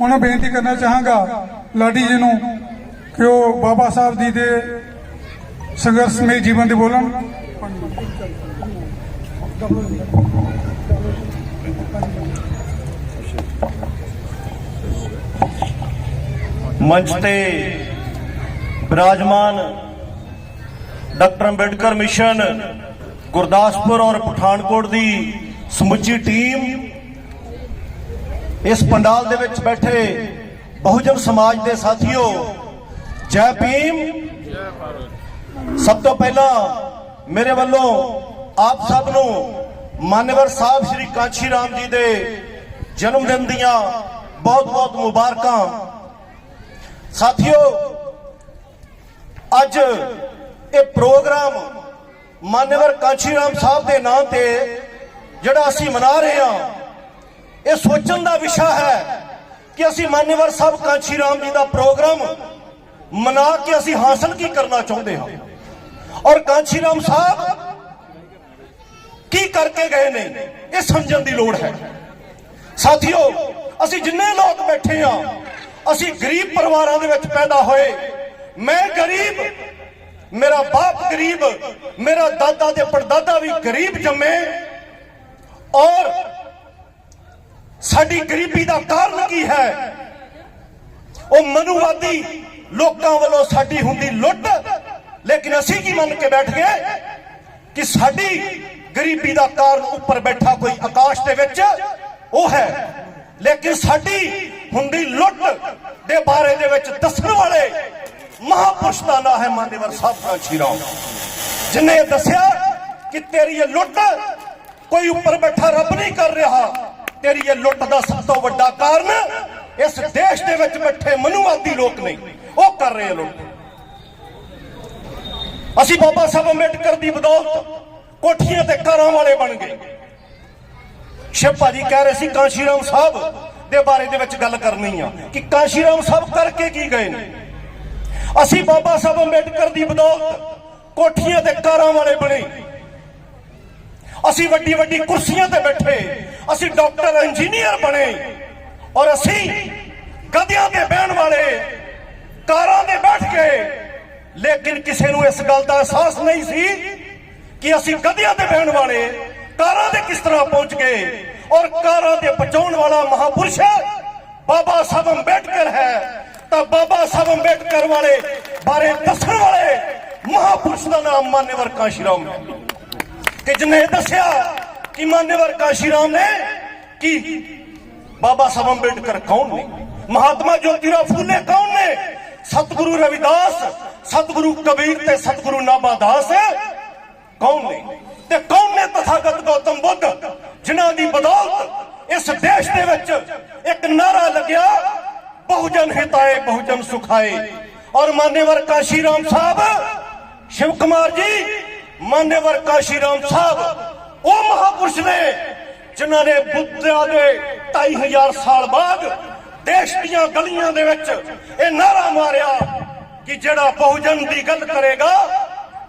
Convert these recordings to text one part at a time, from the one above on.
ਹੁਣ ਬੇਨਤੀ ਕਰਨਾ ਚਾਹਾਂਗਾ ਲਾਡੀ ਜੀ ਨੂੰ ਕਿ ਉਹ ਬਾਬਾ ਸਾਹਿਬ ਜੀ ਦੇ ਸੰਘਰਸ਼ਮਈ ਜੀਵਨ ਦੇ ਬੋਲਣ। ਮੰਚ ਤੇ ਬਿਰਾਜਮਾਨ ਡਾਕਟਰ ਅੰਬੇਡਕਰ ਮਿਸ਼ਨ ਗੁਰਦਾਸਪੁਰ ਔਰ ਪਠਾਨਕੋਟ ਦੀ ਸਮੁੱਚੀ ਟੀਮ ਇਸ ਪੰਡਾਲ ਦੇ ਵਿੱਚ ਬੈਠੇ ਬਹੁਜਨ ਸਮਾਜ ਦੇ ਸਾਥੀਓ, ਜੈ ਭੀਮ। ਸਭ ਤੋਂ ਪਹਿਲਾਂ ਮੇਰੇ ਵੱਲੋਂ ਆਪ ਸਭ ਨੂੰ ਮਾਨਵਰ ਸਾਹਿਬ ਸ੍ਰੀ ਕਾਂਸ਼ੀ ਰਾਮ ਜੀ ਦੇ ਜਨਮ ਦਿਨ ਦੀਆਂ ਬਹੁਤ-ਬਹੁਤ ਮੁਬਾਰਕਾਂ। ਸਾਥੀਓ, ਅੱਜ ਇਹ ਪ੍ਰੋਗਰਾਮ ਮਾਨਵਰ ਕਾਂਸ਼ੀ ਰਾਮ ਸਾਹਿਬ ਦੇ ਨਾਂ ਤੇ ਜਿਹੜਾ ਅਸੀਂ ਮਨਾ ਰਹੇ ਹਾਂ ਇਹ ਸੋਚਣ ਦਾ ਵਿਸ਼ਾ ਹੈ ਕਿ ਅਸੀਂ ਮਾਨਵਰ ਸਾਹਿਬ ਕਾਂਸ਼ੀ ਰਾਮ ਜੀ ਦਾ ਪ੍ਰੋਗਰਾਮ ਮਨਾ ਕੇ ਅਸੀਂ ਹਾਸਲ ਕੀ ਕਰਨਾ ਚਾਹੁੰਦੇ ਹਾਂ? ਔਰ ਕਾਂਸ਼ੀ ਰਾਮ ਸਾਹਿਬ ਕੀ ਕਰਕੇ ਗਏ ਨੇ? ਇਹ ਸਮਝਣ ਦੀ ਲੋੜ ਹੈ। ਸਾਥੀਓ, ਅਸੀਂ ਜਿੰਨੇ ਲੋਕ ਬੈਠੇ ਆ ਅਸੀਂ ਗਰੀਬ ਪਰਿਵਾਰਾਂ ਦੇ ਵਿੱਚ ਪੈਦਾ ਹੋਏ। ਮੈਂ ਗਰੀਬ, ਮੇਰਾ ਬਾਪ ਗਰੀਬ, ਮੇਰਾ ਦਾਦਾ ਤੇ ਪੜਦਾਦਾ ਵੀ ਗਰੀਬ ਜੰਮੇ। ਔਰ ਸਾਡੀ ਗਰੀਬੀ ਦਾ ਕਾਰਨ ਕੀ ਹੈ? ਉਹ ਮਨੁਵਾਦੀ ਲੋਕਾਂ ਵੱਲੋਂ ਸਾਡੀ ਹੁੰਦੀ ਲੁੱਟ। ਲੇਕਿਨ ਅਸੀਂ ਕੀ ਮੰਨ ਕੇ ਬੈਠ ਗਏ? ਕਿ ਸਾਡੀ ਗਰੀਬੀ ਦਾ ਕਾਰਨ ਉੱਪਰ ਬੈਠਾ ਕੋਈ ਆਕਾਸ਼ ਦੇ ਵਿੱਚ, ਉਹ ਹੈ। ਲੇਕਿਨ ਸਾਡੀ ਹੁੰਦੀ ਲੁੱਟ ਦੇ ਬਾਰੇ ਦੇ ਵਿੱਚ ਦੱਸਣ ਵਾਲੇ ਮਹਾਪੁਰਸ਼ ਦਾ ਨਾਮ ਹੈ ਮਾਨਵਰ ਸਾਹਿਬ ਕਾਂਸ਼ੀ ਰਾਮ। ਜਿਨੇ ਦੱਸਿਆ ਕਿ ਤੇਰੀ ਇਹ ਲੁੱਟ ਕੋਈ ਉੱਪਰ ਬੈਠਾ ਰੱਬ ਨਹੀਂ ਕਰ ਰਿਹਾ। ਤੇਰੀ ਇਹ ਲੁੱਟ ਦਾ ਸਭ ਤੋਂ ਵੱਡਾ ਕਾਰਨ ਇਸ ਦੇਸ਼ ਦੇ ਵਿੱਚ ਬੈਠੇ ਮਨੁਵਾਦੀ ਲੋਕ ਨੇ ਉਹ ਕਰ ਰਹੇ ਲੋਕ ਅਸੀਂ ਬਾਬਾ ਸਾਹਿਬ ਅੰਬੇਡਕਰ ਦੀ ਬਦੌਲਤ ਕੋਠੀਆਂ ਤੇ ਘਰਾਂ ਵਾਲੇ ਬਣ ਗਏ। ਸ਼ਿਵ ਭਾਜੀ ਕਹਿ ਰਹੇ ਸੀ ਕਾਂਸ਼ੀ ਰਾਮ ਸਾਹਿਬ ਦੇ ਬਾਰੇ ਦੇ ਵਿੱਚ ਗੱਲ ਕਰਨੀ ਆ ਕਿ ਕਾਂਸ਼ੀ ਰਾਮ ਸਾਹਿਬ ਕਰਕੇ ਕੀ ਗਏ ਨੇ? ਅਸੀਂ ਬਾਬਾ ਸਾਹਿਬ ਅੰਬੇਡਕਰ ਦੀ ਬਦੌਲਤ ਕੋਠੀਆਂ ਤੇ ਕਾਰਾਂ ਵਾਲੇ ਬਣੇ। ਅਸੀਂ ਵੱਡੀ ਵੱਡੀ ਕੁਰਸੀਆਂ ਤੇ ਬੈਠੇ, ਅਸੀਂ ਡਾਕਟਰ, ਇੰਜੀਨੀਅਰ ਬਣੇ ਔਰ ਅਸੀਂ ਗਧਿਆਂ ਤੇ ਬਹਿਣ ਵਾਲੇ, ਕਾਰਾਂ ਤੇ ਬੈਠ ਕੇ, ਲੇਕਿਨ ਕਿਸੇ ਨੂੰ ਇਸ ਗੱਲ ਦਾ ਅਹਿਸਾਸ ਨਹੀਂ ਸੀ ਕਿ ਅਸੀਂ ਗਧਿਆਂ ਤੇ ਬਹਿਣ ਵਾਲੇ, ਕਾਰਾਂ ਤੇ ਕਿਸ ਤਰ੍ਹਾਂ ਪਹੁੰਚ ਗਏ ਔਰ ਕਾਰਾਂ ਤੇ ਪਹੁੰਚਾਉਣ ਵਾਲਾ ਮਹਾਪੁਰਸ਼ ਬਾਬਾ ਸਾਹਿਬ ਅੰਬੇਡਕਰ ਹੈ। ਤਾਂ ਬਾਬਾ ਸਾਹਿਬ ਅੰਬੇਡਕਰ ਵਾਲੇ ਬਾਰੇ ਦੱਸਣ ਵਾਲੇ ਮਹਾਪੁਰਸ਼ ਦਾ ਨਾਮ ਮਾਨਵਰ ਕਾਸ਼ੀਰਾਮ ਹੈ ਕਿ ਜਿਹਨੇ ਦੱਸਿਆ ਕਿ ਮਾਨਵਰ ਕਾਸ਼ੀਰਾਮ ਨੇ ਕਿ ਬਾਬਾ ਸਾਹਿਬ ਅੰਬੇਡਕਰ ਕੌਣ ਨੇ? ਮਹਾਤਮਾ ਜੋਤੀਰਾਓ ਫੂਲੇ ਕੌਣ ਨੇ? ਸਤਿਗੁਰੂ ਰਵਿਦਾਸ, ਸਤਿਗੁਰੂ ਕਬੀਰ ਤੇ ਸਤਿਗੁਰੂ ਨਾਭਾਦਾਸ ਕੌਣ ਨੇ? ਤੇ ਕੌਣ ਨੇ ਤਥਾਗਤ ਗੌਤਮ ਬੁੱਧ, ਜਿਨ੍ਹਾਂ ਦੀ ਬਦੌਲਤ ਇਸ ਦੇਸ਼ ਦੇ ਵਿੱਚ ਇੱਕ ਨਾਰਾ ਲੱਗਿਆ, ਬਹੁਜਨ ਹਿਤਾਏ, ਬਹੁਜਨ ਸੁਖਾਏ। ਔਰ ਮਾਨੇਵਰ ਕਾਸ਼ੀ ਰਾਮ ਸਾਹਿਬ, ਸ਼ਿਵ ਕੁਮਾਰ ਜੀ ਮਾਨੇਵਰ ਕਾਸ਼ੀ ਸਾਹਿਬ, ਉਹ ਮਹਾਪੁਰਸ਼ ਨੇ, ਜਿਨ੍ਹਾਂ ਨੇ ਬੁੱਧਾ ਦੇ 2500 ਸਾਲ ਬਾਅਦ ਦੇਸ਼ ਦੀਆਂ ਗਲੀਆਂ ਦੇ ਵਿੱਚ ਇਹ ਨਾਰਾ ਮਾਰਿਆ ਕਿ ਜਿਹੜਾ ਬਹੁਜਨ ਦੀ ਗੱਲ ਕਰੇਗਾ,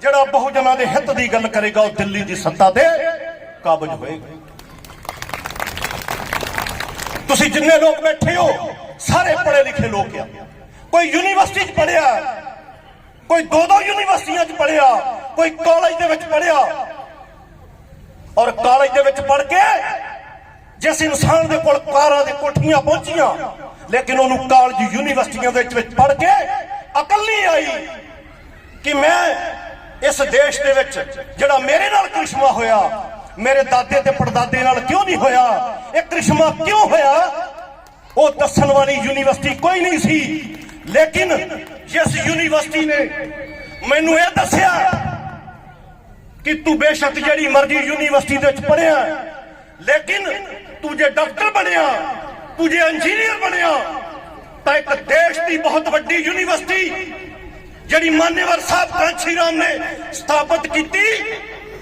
ਜਿਹੜਾ ਬਹੁਜਨਾਂ ਦੇ ਹਿੱਤ ਦੀ ਗੱਲ ਕਰੇਗਾ, ਉਹ ਦਿੱਲੀ ਦੀ ਸੱਤਾ ਤੇ ਕਾਬਜ ਹੋਏਗਾ। ਤੁਸੀਂ ਜਿੰਨੇ ਲੋਕ ਬੈਠੇ ਹੋ, ਸਾਰੇ ਪੜ੍ਹੇ ਲਿਖੇ ਲੋਕ ਆ। ਕੋਈ ਯੂਨੀਵਰਸਿਟੀ 'ਚ ਪੜ੍ਹਿਆ ਕੋਈ ਦੋ ਦੋ ਯੂਨੀਵਰਸਿਟੀਆਂ 'ਚ ਪੜ੍ਹਿਆ, ਕੋਈ ਕਾਲਜ ਦੇ ਵਿੱਚ ਪੜ੍ਹਿਆ। ਔਰ ਕਾਲਜ ਦੇ ਵਿੱਚ ਪੜ੍ਹ ਕੇ ਜਿਸ ਇਨਸਾਨ ਦੇ ਕੋਲ ਕਾਰਾਂ ਦੇ ਕੋਠੀਆਂ ਪਹੁੰਚੀਆਂ, ਲੇਕਿਨ ਉਹਨੂੰ ਕਾਲਜ ਯੂਨੀਵਰਸਿਟੀਆਂ ਦੇ ਵਿੱਚ ਪੜ੍ਹ ਕੇ ਅਕਲ ਨਹੀਂ ਆਈ ਕਿ ਮੈਂ ਇਸ ਦੇਸ਼ ਦੇ ਵਿੱਚ ਜਿਹੜਾ ਮੇਰੇ ਨਾਲ ਕ੍ਰਿਸ਼ਮਾ ਹੋਇਆ, ਮੇਰੇ ਦਾਦੇ ਤੇ ਪੜਦਾਦੇ ਨਾਲ ਕਿਉਂ ਨਹੀਂ ਹੋਇਆ, ਇਹ ਕ੍ਰਿਸ਼ਮਾ ਕਿਉਂ ਹੋਇਆ, ਉਹ ਦੱਸਣ ਵਾਲੀ ਯੂਨੀਵਰਸਿਟੀ ਕੋਈ ਨਹੀਂ ਸੀ। ਲੇਕਿਨ ਜਿਸ ਯੂਨੀਵਰਸਿਟੀ ਨੇ ਮੈਨੂੰ ਇਹ ਦੱਸਿਆ ਕਿ ਤੂੰ ਬੇਸ਼ੱਕ ਜਿਹੜੀ ਮਰਜ਼ੀ ਯੂਨੀਵਰਸਿਟੀ ਦੇ ਵਿੱਚ ਪੜਿਆ ਲੇਕਿਨ ਤੂੰ ਜੇ ਡਾਕਟਰ ਬਣਿਆ, ਤੂੰ ਜੇ ਇੰਜੀਨੀਅਰ ਬਣਿਆ, ਤਾਂ ਇੱਕ ਦੇਸ਼ ਦੀ ਬਹੁਤ ਵੱਡੀ ਯੂਨੀਵਰਸਿਟੀ ਜਿਹੜੀ ਮਾਨੇਵਰ ਸਾਹਿਬ ਕਾਂਚੀ ਰਾਮ ਨੇ ਸਥਾਪਿਤ ਕੀਤੀ,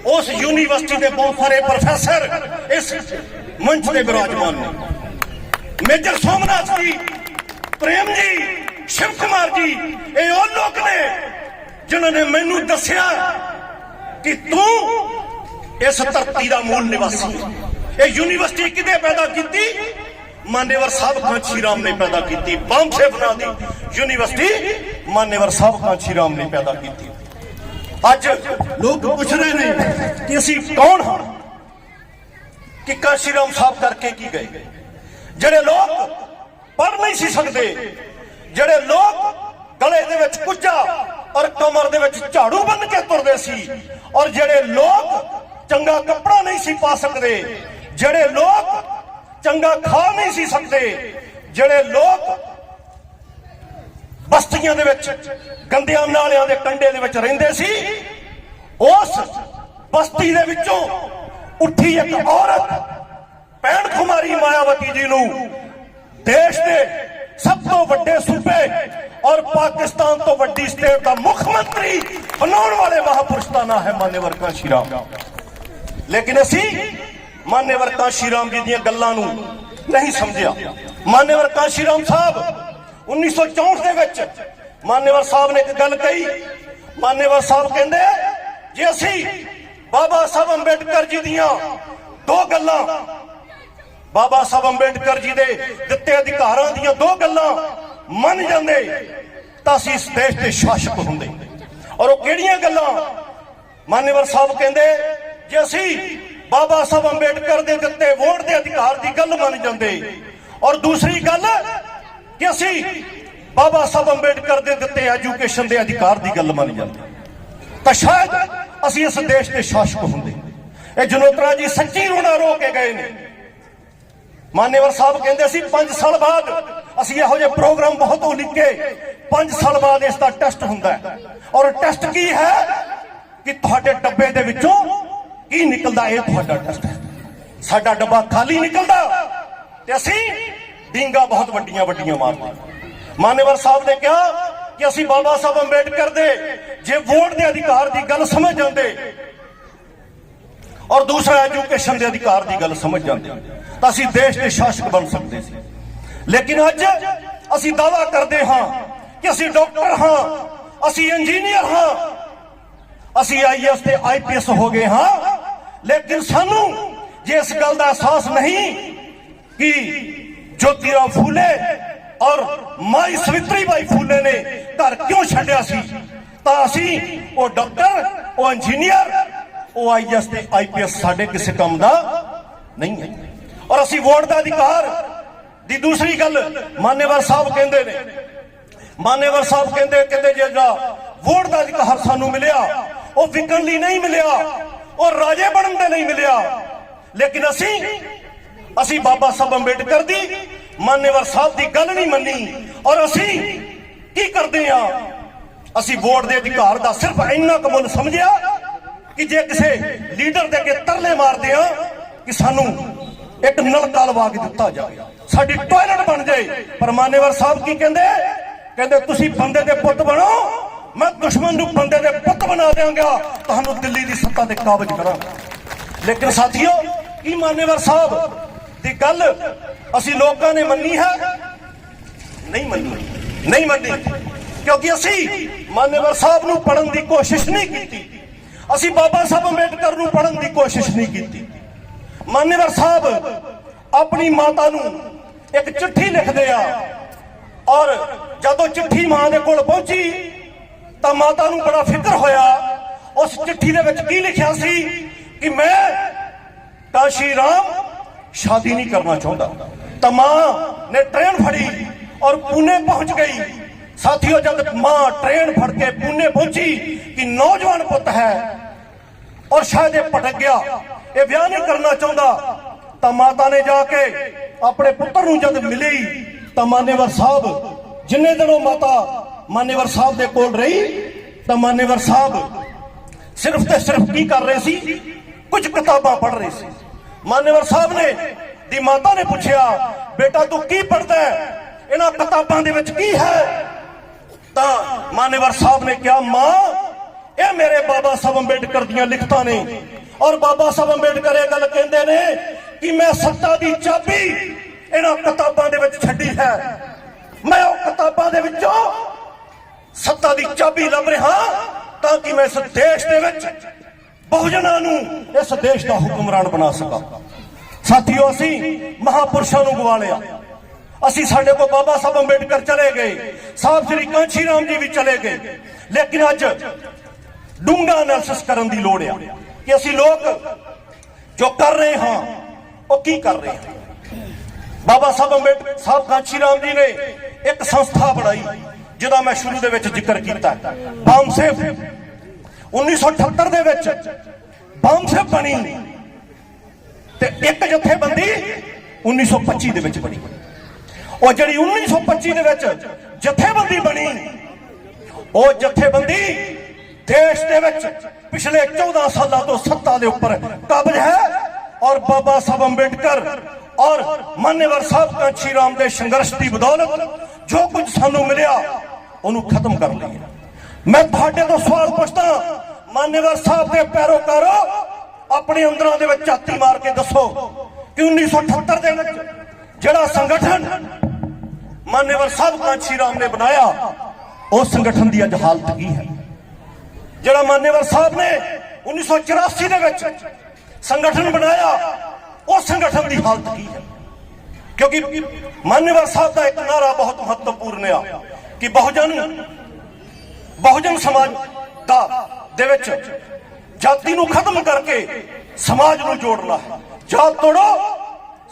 ਉਸ ਯੂਨੀਵਰਸਿਟੀ ਦੇ ਬਹੁਤ ਸਾਰੇ ਪ੍ਰੋਫੈਸਰ ਇਸ ਮੰਚ ਤੇ ਬਿਰਾਜਮਾਨ ਨੇ। ਮੇਜਰ ਸੋਮਨਾਥ ਜੀ, ਪ੍ਰੇਮ ਜੀ ਸ਼ਿਵ ਕੁਮਾਰ ਜੀ, ਇਹ ਉਹ ਲੋਕ ਨੇ ਜਿਨ੍ਹਾਂ ਨੇ ਮੈਨੂੰ ਦੱਸਿਆ ਕਿ ਤੂੰ ਇਸ ਧਰਤੀ ਦਾ ਮੂਲ ਨਿਵਾਸੀ ਹੈ। ਇਹ ਯੂਨੀਵਰਸਿਟੀ ਕਿਤੇ ਪੈਦਾ ਕੀਤੀ? ਮਾਨੇਵਰ ਸਾਹਿਬ ਕਾਂਚੀ ਰਾਮ ਨੇ ਪੈਦਾ ਕੀਤੀ। ਬੰਸੇ ਬਣਾ ਦੀ, ਯੂਨੀਵਰਸਿਟੀ ਮਾਨੇਵਰ ਸਾਹਿਬ ਕਾਂਚੀ ਰਾਮ ਨੇ ਪੈਦਾ ਕੀਤੀ। ਅੱਜ ਲੋਕ ਪੁੱਛ ਰਹੇ ਨੇ ਕਿ ਅਸੀਂ ਕੌਣ ਹਾਂ? ਕਿ ਕਾਂਚੀ ਰਾਮ ਸਾਹਿਬ ਕਰਕੇ ਕੀ ਗਏ? ਜਿਹੜੇ ਲੋਕ ਪੜ ਨਹੀਂ ਸੀ ਸਕਦੇ ਜਿਹੜੇ ਲੋਕ ਗਲੇ ਦੇ ਵਿੱਚ ਕੁੱਜਾ ਔਰ ਕਮਰ ਦੇ ਵਿੱਚ ਝਾੜੂ ਬੰਨ ਕੇ ਤੁਰਦੇ ਸੀ ਔਰ ਜਿਹੜੇ ਲੋਕ ਚੰਗਾ ਕੱਪੜਾ ਨਹੀਂ ਸੀ ਪਾ ਸਕਦੇ, ਜਿਹੜੇ ਲੋਕ ਚੰਗਾ ਖਾ ਨਹੀਂ ਸੀ ਸਕਦੇ, ਜਿਹੜੇ ਲੋਕ ਬਸਤੀਆਂ ਦੇ ਵਿੱਚ ਗੰਦਿਆਂ ਨਾਲਿਆਂ ਦੇ ਕੰਡੇ ਦੇ ਵਿੱਚ ਰਹਿੰਦੇ ਸੀ, ਉਸ ਬਸਤੀ ਦੇ ਵਿੱਚੋਂ ਉੱਠੀ ਇੱਕ ਔਰਤ ਪੈਣ ਕੁਮਾਰੀ ਮਾਇਆਵਤੀ ਜੀ ਨੂੰ ਦੇਸ਼ ਦੇ ਸਭ ਤੋਂ ਵੱਡੇ ਸੂਬੇ ਔਰ ਪਾਕਿਸਤਾਨ ਤੋਂ ਵੱਡੀ ਸਟੇਟ ਦਾ ਮੁੱਖ ਮੰਤਰੀ ਬਣਾਉਣ ਵਾਲੇ ਮਹਾਪੁਰਸ਼ ਦਾ ਨਾਮ ਹੈ ਮਾਨੇਵਰ ਕਾਂਸ਼ੀ ਲੇਕਿਨ ਅਸੀਂ ਮਾਨੇਵਰ ਕਾਂਸ਼ੀ ਜੀ ਦੀਆਂ ਗੱਲਾਂ ਨੂੰ ਨਹੀਂ ਸਮਝਿਆ। ਮਾਨੇਵਰ ਕਾਂਸ਼ੀ ਰਾਮ ਸਾਹਿਬ 1964 ਦੇ ਵਿੱਚ ਮਾਨੇਵਰ ਸਾਹਿਬ ਨੇ ਇੱਕ ਗੱਲ ਕਹੀ। ਮਾਨੇਵਰ ਸਾਹਿਬ ਕਹਿੰਦੇ, ਜੇ ਅਸੀਂ ਬਾਬਾ ਸਾਹਿਬ ਅੰਬੇਡਕਰ ਜੀ ਦੀਆਂ ਦੋ ਗੱਲਾਂ ਬਾਬਾ ਸਾਹਿਬ ਅੰਬੇਡਕਰ ਜੀ ਦੇ ਦਿੱਤੇ ਅਧਿਕਾਰਾਂ ਦੀਆਂ ਦੋ ਗੱਲਾਂ ਮੰਨ ਜਾਂਦੇ, ਤਾਂ ਅਸੀਂ ਇਸ ਦੇਸ਼ ਦੇ ਸ਼ਾਸਕ ਹੁੰਦੇ। ਔਰ ਉਹ ਕਿਹੜੀਆਂ ਗੱਲਾਂ? ਮਾਨੇਵਰ ਸਾਹਿਬ ਕਹਿੰਦੇ, ਜੇ ਅਸੀਂ ਬਾਬਾ ਸਾਹਿਬ ਅੰਬੇਡਕਰ ਦੇ ਦਿੱਤੇ ਵੋਟ ਦੇ ਅਧਿਕਾਰ ਦੀ ਗੱਲ ਮੰਨ ਜਾਂਦੇ, ਔਰ ਦੂਸਰੀ ਗੱਲ ਕਿ ਅਸੀਂ ਬਾਬਾ ਸਾਹਿਬ ਅੰਬੇਡਕਰ ਦੇ ਦਿੱਤੇ ਐਜੂਕੇਸ਼ਨ ਦੇ ਅਧਿਕਾਰ ਦੀ ਗੱਲ ਮੰਨ ਜਾਂਦੇ, ਤਾਂ ਸ਼ਾਇਦ ਅਸੀਂ ਇਸ ਦੇਸ਼ ਦੇ ਸ਼ਾਸਕ ਹੁੰਦੇ। ਇਹ ਜਨੋਤਰਾ ਜੀ ਸੱਚੀ ਰੋਣਾ ਰੋ ਕੇ ਗਏ ਨੇ। ਮਾਨੇਵਰ ਸਾਹਿਬ ਕਹਿੰਦੇ ਸੀ 5 ਸਾਲ ਬਾਅਦ ਅਸੀਂ ਇਹੋ ਜਿਹੇ ਪ੍ਰੋਗਰਾਮ ਬਹੁਤ ਹੋ ਲਿਖੇ 5 ਸਾਲ ਬਾਅਦ ਇਸ ਦਾ ਟੈਸਟ ਹੁੰਦਾ ਹੈ। ਔਰ ਟੈਸਟ ਕੀ ਹੈ? ਕਿ ਤੁਹਾਡੇ ਡੱਬੇ ਦੇ ਵਿੱਚੋਂ ਕੀ ਨਿਕਲਦਾ, ਇਹ ਤੁਹਾਡਾ ਟੈਸਟ ਹੈ। ਸਾਡਾ ਡੱਬਾ ਖਾਲੀ ਨਿਕਲਦਾ ਤੇ ਅਸੀਂ ਡਿੰਗਾ ਬਹੁਤ ਵੱਡੀਆਂ ਵੱਡੀਆਂ ਮਾਰਦੇ। ਮਾਨੇਵਰ ਸਾਹਿਬ ਨੇ ਕਿਹਾ ਕਿ ਅਸੀਂ ਬਾਬਾ ਸਾਹਿਬ ਅੰਬੇਡਕਰ ਦੇ ਜੇ ਵੋਟ ਦੇ ਅਧਿਕਾਰ ਦੀ ਗੱਲ ਸਮਝ ਜਾਂਦੇ ਔਰ ਦੂਸਰਾ ਐਜੂਕੇਸ਼ਨ ਦੇ ਅਧਿਕਾਰ ਦੀ ਗੱਲ ਸਮਝ ਜਾਂਦੇ। ਤਾਂ ਅਸੀਂ ਦੇਸ਼ ਦੇ ਸ਼ਾਸਕ ਬਣ ਸਕਦੇ ਸੀ। ਲੇਕਿਨ ਅੱਜ ਅਸੀਂ ਦਾਵਾ ਕਰਦੇ ਹਾਂ ਕਿ ਅਸੀਂ ਡਾਕਟਰ ਹਾਂ, ਅਸੀਂ ਇੰਜੀਨੀਅਰ ਹਾਂ। ਅਸੀਂ ਆਈਐਸ ਤੇ ਆਈਪੀਐਸ ਹੋ ਗਏ ਹਾਂ। ਲੇਕਿਨ ਸਾਨੂੰ ਜੇ ਇਸ ਗੱਲ ਦਾ ਅਹਿਸਾਸ ਨਹੀਂ ਕਿ ਜੋਤੀਰਾਓ ਫੂਲੇ ਔਰ ਮਾਈ ਸਵਿਤਰੀ ਬਾਈ ਫੂਲੇ ਨੇ ਘਰ ਕਿਉਂ ਛੱਡਿਆ ਸੀ, ਤਾਂ ਅਸੀਂ ਉਹ ਡਾਕਟਰ, ਉਹ ਇੰਜੀਨੀਅਰ, ਉਹ ਆਈਐਸ ਤੇ ਆਈਪੀਐਸ ਸਾਡੇ ਕਿਸੇ ਕੰਮ ਦਾ ਨਹੀਂ ਹੈ। ਔਰ ਅਸੀਂ ਵੋਟ ਦਾ ਅਧਿਕਾਰ ਦੀ ਦੂਸਰੀ ਗੱਲ ਮਾਨੇਵਰ ਸਾਹਿਬ ਕਹਿੰਦੇ ਨੇ। ਮਾਨੇਵਰ ਸਾਹਿਬ ਕਹਿੰਦੇ ਕਹਿੰਦੇ ਜੇ ਜਿਹੜਾ ਵੋਟ ਦਾ ਅਧਿਕਾਰ ਸਾਨੂੰ ਮਿਲਿਆ, ਉਹ ਵਿਕਣ ਲਈ ਨਹੀਂ ਮਿਲਿਆ, ਉਹ ਰਾਜੇ ਬਣਨ ਦੇ ਨਹੀਂ ਮਿਲਿਆ। ਲੇਕਿਨ ਅਸੀਂ ਅਸੀਂ ਬਾਬਾ ਸਾਹਿਬ ਅੰਬੇਡਕਰ ਦੀ ਮਾਨੇਵਰ ਸਾਹਿਬ ਦੀ ਗੱਲ ਨਹੀਂ ਮੰਨੀ। ਔਰ ਅਸੀਂ ਕੀ ਕਰਦੇ ਆ ਅਸੀਂ ਵੋਟ ਦੇ ਅਧਿਕਾਰ ਦਾ ਸਿਰਫ ਇੰਨਾ ਕੁ ਮੁੱਲ ਸਮਝਿਆ ਕਿ ਜੇ ਕਿਸੇ ਲੀਡਰ ਦੇ ਅੱਗੇ ਤਰਲੇ ਮਾਰਦੇ ਆ ਕਿ ਸਾਨੂੰ ਇੱਕ ਨਲਕਾ ਲਵਾ ਕੇ ਦਿੱਤਾ ਜਾਵੇ। ਸਾਡੀ ਟਾਇਲਟ ਬਣ ਜਾਏ। ਪਰ ਮਾਨੇਵਰ ਸਾਹਿਬ ਕੀ ਕਹਿੰਦੇ? ਕਹਿੰਦੇ, ਤੁਸੀਂ ਬੰਦੇ ਦੇ ਪੁੱਤ ਬਣੋ। ਮੈਂ ਦੁਸ਼ਮਣ ਨੂੰ ਬੰਦੇ ਦੇ ਪੁੱਤ ਬਣਾ ਦਿਆਂਗਾ। ਤੁਹਾਨੂੰ ਦਿੱਲੀ ਦੀ ਸੱਤਾ ਤੇ ਕਾਬਜ ਕਰਾਂਗਾ। ਲੇਕਿਨ ਸਾਥੀਓ, ਕੀ ਮਾਨੇਵਰ ਸਾਹਿਬ ਦੀ ਗੱਲ ਅਸੀਂ ਲੋਕਾਂ ਨੇ ਮੰਨੀ ਹੈ? ਨਹੀਂ ਮੰਨੀ। ਨਹੀਂ ਮੰਨੀ। ਕਿਉਂਕਿ ਅਸੀਂ ਮਾਨੇਵਰ ਸਾਹਿਬ ਨੂੰ ਪੜਨ ਦੀ ਕੋਸ਼ਿਸ਼ ਨਹੀਂ ਕੀਤੀ। ਅਸੀਂ ਬਾਬਾ ਸਾਹਿਬ ਅੰਬੇਡਕਰ ਨੂੰ ਪੜਨ ਦੀ ਕੋਸ਼ਿਸ਼ ਨਹੀਂ ਕੀਤੀ। ਮਾਨੇਵਰ ਸਾਹਿਬ, ਆਪਣੀ ਮਾਤਾ ਨੂੰ ਇੱਕ ਚਿੱਠੀ ਲਿਖਦੇ ਆ। ਔਰ ਜਦੋਂ ਚਿੱਠੀ ਮਾਂ ਦੇ ਕੋਲ ਪਹੁੰਚੀ, ਤਾਂ ਮਾਤਾ ਨੂੰ ਬੜਾ ਫਿਕਰ ਹੋਇਆ। ਉਸ ਚਿੱਠੀ ਦੇ ਵਿੱਚ ਕੀ ਲਿਖਿਆ ਸੀ ਕਿ ਮੈਂ ਕਾਸ਼ੀ ਰਾਮ ਸ਼ਾਦੀ ਨਹੀਂ ਕਰਨਾ ਚਾਹੁੰਦਾ। ਤਾਂ ਮਾਂ ਨੇ ਟ੍ਰੇਨ ਫੜੀ ਔਰ ਪੂਨੇ ਪਹੁੰਚ ਗਈ। ਸਾਥੀਓ, ਜਦ ਮਾਂ ਟ੍ਰੇਨ ਫੜ ਕੇ ਪੂਨੇ ਪਹੁੰਚੀ ਕਿ ਨੌਜਵਾਨ ਪੁੱਤ ਹੈ ਔਰ ਸ਼ਾਇਦ ਇਹ ਭਟਕ ਗਿਆ ਇਹ ਵਿਆਹ ਨਹੀਂ ਕਰਨਾ ਚਾਹੁੰਦਾ, ਤਾਂ ਮਾਤਾ ਨੇ ਜਾ ਕੇ ਆਪਣੇ ਪੁੱਤਰ ਨੂੰ ਜਦ ਮਿਲੀ, ਤਾਂ ਮਾਨੇਵਰ ਸਾਹਿਬ, ਜਿੰਨੇ ਦਿਨ ਉਹ ਮਾਤਾ ਮਾਨੇਵਰ ਸਾਹਿਬ ਦੇ ਕੋਲ ਰਹੀ, ਤਾਂ ਮਾਨੇਵਰ ਸਾਹਿਬ ਸਿਰਫ ਤੇ ਸਿਰਫ ਕੀ ਕਰ ਰਹੇ ਸੀ? ਕੁਝ ਕਿਤਾਬਾਂ ਪੜ੍ਹ ਰਹੇ ਸੀ। ਮਾਨੇਵਰ ਸਾਹਿਬ ਨੇ, ਦੀ ਮਾਤਾ ਨੇ ਪੁੱਛਿਆ, ਬੇਟਾ, ਤੂੰ ਕੀ ਪੜ੍ਹਦਾ ਇਹਨਾਂ ਕਿਤਾਬਾਂ ਦੇ ਵਿੱਚ ਕੀ ਹੈ? ਤਾਂ ਮਾਨੇਵਰ ਸਾਹਿਬ ਨੇ ਕਿਹਾ, ਮਾਂ, ਇਹ ਮੇਰੇ ਬਾਬਾ ਸਾਹਿਬ ਅੰਬੇਡਕਰ ਦੀਆਂ ਲਿਖਤਾਂ ਨੇ। ਔਰ ਬਾਬਾ ਸਾਹਿਬ ਅੰਬੇਡਕਰ ਇਹ ਗੱਲ ਕਹਿੰਦੇ ਨੇ ਕਿ ਮੈਂ ਸੱਤਾ ਦੀ ਚਾਬੀ ਇਹਨਾਂ ਕਿਤਾਬਾਂ ਦੇ ਵਿੱਚ ਛੱਡੀ ਹੈ। ਮੈਂ ਉਹ ਕਿਤਾਬਾਂ ਦੇ ਵਿੱਚੋਂ ਸੱਤਾ ਦੀ ਚਾਬੀ ਲੱਭ ਰਿਹਾ ਤਾਂ ਕਿ ਮੈਂ ਇਸ ਦੇਸ਼ ਦੇ ਵਿੱਚ ਬਹੁਜਨਾਂ ਨੂੰ ਇਸ ਦੇਸ਼ ਦਾ ਹੁਕਮਰਾਨ ਬਣਾ ਸਕਾਂ। ਸਾਥੀਓ, ਅਸੀਂ ਮਹਾਪੁਰਸ਼ਾਂ ਨੂੰ ਗਵਾ ਲਿਆ। ਅਸੀਂ ਸਾਡੇ ਕੋਲ ਬਾਬਾ ਸਾਹਿਬ ਅੰਬੇਡਕਰ ਚਲੇ ਗਏ, ਸਾਹਿਬ ਸ੍ਰੀ ਕਾਂਸ਼ੀ ਰਾਮ ਜੀ ਵੀ ਚਲੇ ਗਏ। ਲੇਕਿਨ ਅੱਜ ਡੂੰਘਾ ਐਨਾਲਿਸਿਸ ਕਰਨ ਦੀ ਲੋੜ ਆ। ਕਿ ਅਸੀਂ ਲੋਕ ਜੋ ਕਰ ਰਹੇ ਹਾਂ, ਉਹ ਕੀ ਕਰ ਰਹੇ ਹਾਂ? ਬਾਬਾ ਸਾਹਿਬ ਅੰਬੇਡਕਰ ਸਾਹਿਬ ਕਾਂਸ਼ੀ ਰਾਮ ਜੀ ਨੇ ਇੱਕ ਸੰਸਥਾ ਬਣਾਈ, ਜਿਹਦਾ ਮੈਂ ਸ਼ੁਰੂ ਦੇ ਵਿੱਚ ਜ਼ਿਕਰ ਕੀਤਾ। ਬਾਮਸੇਵ 1978 ਦੇ ਵਿੱਚ ਬਾਮਸੇਵ ਬਣੀ। ਤੇ ਇੱਕ ਜਥੇਬੰਦੀ 1925 ਦੇ ਵਿੱਚ ਬਣੀ। ਉਹ ਜਿਹੜੀ 1925 ਦੇ ਵਿੱਚ ਜਥੇਬੰਦੀ ਬਣੀ, ਉਹ ਜਥੇਬੰਦੀ ਦੇਸ਼ ਦੇ ਵਿੱਚ ਪਿਛਲੇ 14 ਸਾਲਾਂ ਤੋਂ ਸੱਤਾ ਦੇ ਉੱਪਰ ਕਾਬਜ ਹੈ ਔਰ ਬਾਬਾ ਸਾਹਿਬ ਅੰਬੇਡਕਰ ਔਰ ਮਾਨੇਵਰ ਸਾਹਿਬ ਕਾਂਸ਼ੀ ਰਾਮ ਦੇ ਸੰਘਰਸ਼ ਦੀ ਬਦੌਲਤ ਜੋ ਕੁਝ ਸਾਨੂੰ ਮਿਲਿਆ, ਉਹਨੂੰ ਖਤਮ ਕਰ ਲਈਏ। ਮੈਂ ਤੁਹਾਡੇ ਤੋਂ ਸਵਾਲ ਪੁੱਛਦਾ ਮਾਨੇਵਰ ਸਾਹਿਬ ਦੇ ਪੈਰੋਕਾਰੋ, ਆਪਣੇ ਅੰਦਰਾਂ ਦੇ ਵਿੱਚ ਝਾਤੀ ਮਾਰ ਕੇ ਦੱਸੋ ਕਿ 1978 ਦੇ ਵਿੱਚ ਜਿਹੜਾ ਸੰਗਠਨ ਮਾਨੇਵਰ ਸਾਹਿਬ ਕਾਂਸ਼ੀ ਰਾਮ ਨੇ ਬਣਾਇਆ ਉਸ ਸੰਗਠਨ ਦੀ ਅੱਜ ਹਾਲਤ ਕੀ ਹੈ? ਜਿਹੜਾ ਮਾਨੇਵਰ ਸਾਹਿਬ ਨੇ 1984 ਦੇ ਵਿੱਚ ਸੰਗਠਨ ਬਣਾਇਆ ਉਸ ਸੰਗਠਨ ਦੀ ਹਾਲਤ ਕੀ ਹੈ? ਕਿਉਂਕਿ ਮਾਨੇਵਰ ਸਾਹਿਬ ਦਾ ਇੱਕ ਨਾਰਾ ਬਹੁਤ ਮਹੱਤਵਪੂਰਨ ਆ ਕਿ ਬਹੁਜਨ ਬਹੁਜਨ ਸਮਾਜ ਦਾ ਦੇ ਵਿੱਚ ਜਾਤੀ ਨੂੰ ਖਤਮ ਕਰਕੇ ਸਮਾਜ ਨੂੰ ਜੋੜਨਾ ਹੈ। ਜਾਤ ਤੋੜੋ,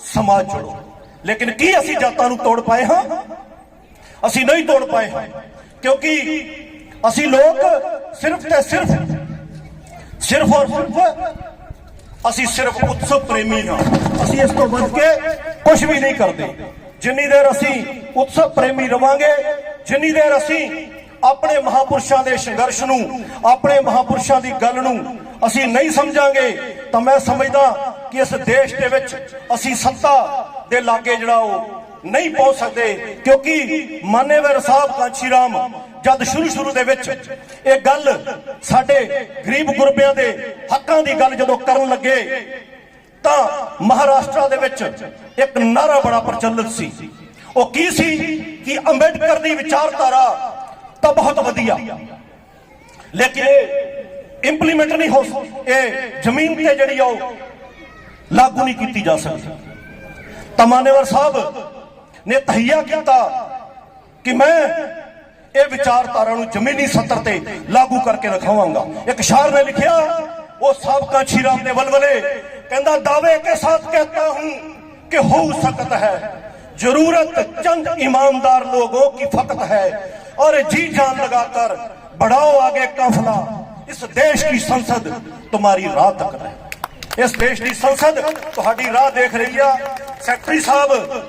ਸਮਾਜ ਜੋੜੋ। ਲੇਕਿਨ ਕੀ ਅਸੀਂ ਜਾਤਾਂ ਨੂੰ ਤੋੜ ਪਾਏ ਹਾਂ? ਅਸੀਂ ਨਹੀਂ ਤੋੜ ਪਾਏ ਹਾਂ ਕਿਉਂਕਿ ਅਸੀਂ ਲੋਕ ਸਿਰਫ ਤੇ ਸਿਰਫ ਸਿਰਫ ਔਰ ਸਿਰਫ ਅਸੀਂ ਸਿਰਫ ਉਤਸਵ ਪ੍ਰੇਮੀ ਹਾਂ। ਅਸੀਂ ਇਸ ਤੋਂ ਵੱਧ ਕੇ ਕੁਝ ਵੀ ਨਹੀਂ ਕਰਦੇ। ਜਿੰਨੀ ਦੇਰ ਅਸੀਂ ਉਤਸਵ ਪ੍ਰੇਮੀ ਰਵਾਂਗੇ, ਜਿੰਨੀ ਦੇਰ ਅਸੀਂ ਆਪਣੇ ਮਹਾਪੁਰਸ਼ਾਂ ਦੇ ਸੰਘਰਸ਼ ਨੂੰ, ਆਪਣੇ ਮਹਾਪੁਰਸ਼ਾਂ ਦੀ ਗੱਲ ਨੂੰ ਅਸੀਂ ਨਹੀਂ ਸਮਝਾਂਗੇ, ਤਾਂ ਮੈਂ ਸਮਝਦਾ ਕਿ ਇਸ ਦੇਸ਼ ਦੇ ਵਿੱਚ ਅਸੀਂ ਸੱਤਾ ਦੇ ਲਾਗੇ ਜਿਹੜਾ ਉਹ ਨਹੀਂ ਪਹੁੰਚ ਸਕਦੇ, ਕਿਉਂਕਿ ਮਾਨੇਵਰ ਸਾਹਿਬ ਕਾਂਸ਼ੀ ਰਾਮ ਜਦ ਸ਼ੁਰੂ ਸ਼ੁਰੂ ਦੇ ਵਿੱਚ ਇਹ ਗੱਲ ਸਾਡੇ ਗਰੀਬ ਗੁਰਬਿਆਂ ਦੇ ਹੱਕਾਂ ਦੀ ਗੱਲ ਜਦੋਂ ਕਰਨ ਲੱਗੇ, ਤਾਂ ਮਹਾਰਾਸ਼ਟਰ ਦੇ ਵਿੱਚ ਇੱਕ ਨਾਰਾ ਬੜਾ ਪ੍ਰਚਲਿਤ ਸੀ। ਉਹ ਕੀ ਸੀ ਕਿ ਅੰਬੇਡਕਰ ਦੀ ਵਿਚਾਰਧਾਰਾ ਤਾਂ ਬਹੁਤ ਵਧੀਆ। ਲੇਕਿਨ ਇਹ ਇੰਪਲੀਮੈਂਟ ਨਹੀਂ ਹੋ ਇਹ ਜ਼ਮੀਨ ਤੇ ਜਿਹੜੀ ਆ ਉਹ ਲਾਗੂ ਨਹੀਂ ਕੀਤੀ ਜਾ ਸਕਦੀ। ਤਮਾਨੇਵਰ ਸਾਹਿਬ ਨੇ ਤਹਈਆ ਕੀਤਾ ਕਿ ਮੈਂ ਇਹ ਵਿਚਾਰਧਾਰਾ ਨੂੰ ਜ਼ਮੀਨੀ ਸੱਤਰ ਤੇ ਲਾਗੂ ਕਰਕੇ ਦਿਖਾਵਾਂਗਾ ਇੱਕ ਸ਼ਾਇਰ ਨੇ ਲਿਖਿਆ ਉਹ ਸਾਬਕਾ ਸ਼ੀਰਾਮ ਦੇ ਵਲਵਲੇ ਕਹਿੰਦਾ ਦਾਅਵੇ ਕੇ ਸਾਥ कहता हूं कि हो सकता है जरूरत चंद ईमानदार लोगों की फकत है और जी जान लगाकर बढ़ाओ आगे काफला इस देश की संसद तुम्हारी राह तक है ਇਸ ਦੇਸ਼ ਦੀ ਸੰਸਦ ਤੁਹਾਡੀ ਰਾਹ ਦੇਖ ਰਹੀ ਆ ਸੈਕਟਰੀ ਸਾਹਿਬ